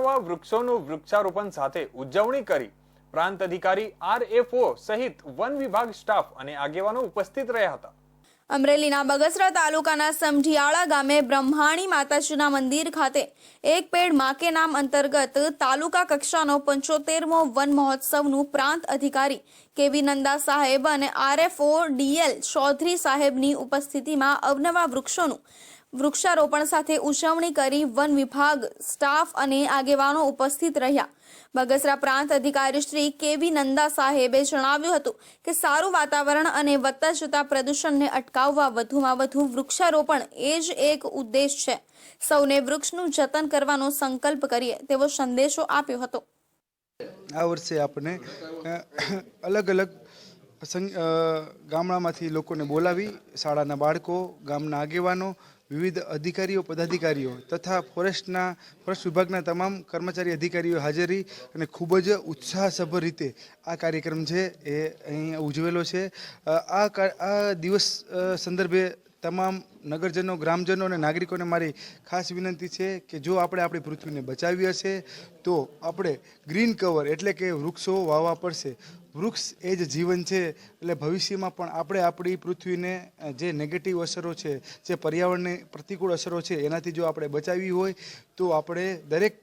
અવનવા વૃક્ષોનું વૃક્ષારોપણ સાથે ઉજવણી કરી. પ્રાંત અધિકારી આર એફ સહિત વન વિભાગ સ્ટાફ અને આગેવાનો ઉપસ્થિત રહ્યા હતા. અમરેલીના બગસરા તાલુકાના સમઢિયાળા ગામે બ્રહ્માણી માતાજીના મંદિર ખાતે એક પેડ માકે નામ અંતર્ગત તાલુકા કક્ષાનો પંચોતેરમો વન મહોત્સવનું પ્રાંત અધિકારી કેવી નંદા સાહેબ અને આરએફઓ ડીએલ ચૌધરી સાહેબની ઉપસ્થિતિમાં અવનવા વૃક્ષોનું વૃક્ષારોપણ સાથે ઉજવણી કરી વન વિભાગ સ્ટાફ અને આગેવાનો ઉપસ્થિત રહ્યા. બગસરા પ્રાંત અધિકારી શ્રી કેવી નંદા સાહેબે જણાવ્યું હતું કે સારું વાતાવરણ અને વધતા જતા પ્રદૂષણને અટકાવવા વધુમાં વધુ વૃક્ષારોપણ એ જ એક ઉદ્દેશ છે. સૌને વૃક્ષનું જતન કરવાનો સંકલ્પ કરીએ તેવો સંદેશો આપ્યો હતો. આ વર્ષે આપણે અલગ અલગ ગામડામાંથી લોકોને બોલાવી શાળાના બાળકો, ગામના આગેવાનો, વિવિધ અધિકારીઓ, પદાધિકારીઓ તથા ફોરેસ્ટના, ફોરેસ્ટ વિભાગના તમામ કર્મચારી અધિકારીઓ હાજરી અને ખૂબ જ ઉત્સાહસભર રીતે આ કાર્યક્રમ છે એ અહીં ઉજવેલો છે. આ આ દિવસ સંદર્ભે તમામ નગરજનો, ગ્રામજનો અને નાગરિકોને મારી ખાસ વિનંતી છે કે જો આપણે આપણી પૃથ્વીને બચાવી હશે, તો આપણે ગ્રીન કવર એટલે કે વૃક્ષો વાવવા પડશે. વૃક્ષ એ જ જીવન છે, એટલે ભવિષ્યમાં પણ આપણે આપણી પૃથ્વીને જે નેગેટિવ અસરો છે, જે પર્યાવરણને પ્રતિકૂળ અસરો છે, એનાથી જો આપણે બચાવવી હોય, તો આપણે દરેક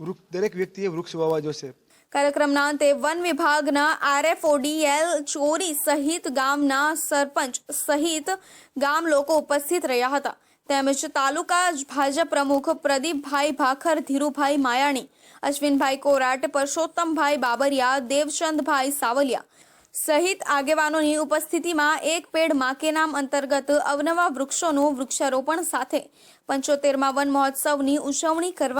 વૃક્ષ દરેક વ્યક્તિએ વૃક્ષ વાવવા જોશે. કાર્યક્રમના અંતે વન વિભાગના આરએફઓડીએલ ચોરી સહિત ગામના સરપંચ સહિત ગામ લોકો ઉપસ્થિત રહ્યા હતા. તેમજ તાલુકા ભાજપ પ્રમુખ પ્રદીપભાઈ ભાખર, ધીરુભાઈ માયાણી, અશ્વિનભાઈ કોરાટ, પરસોત્તમભાઈ બાબરિયા, દેવચંદભાઈ સાવલિયા સહિત આગેવાનોની ઉપસ્થિતિમાં એક પેડ માકે નામ અંતર્ગત અવનવા વૃક્ષોનું વૃક્ષારોપણ સાથે પંચોતેરમાં વન મહોત્સવની ઉજવણી કરવા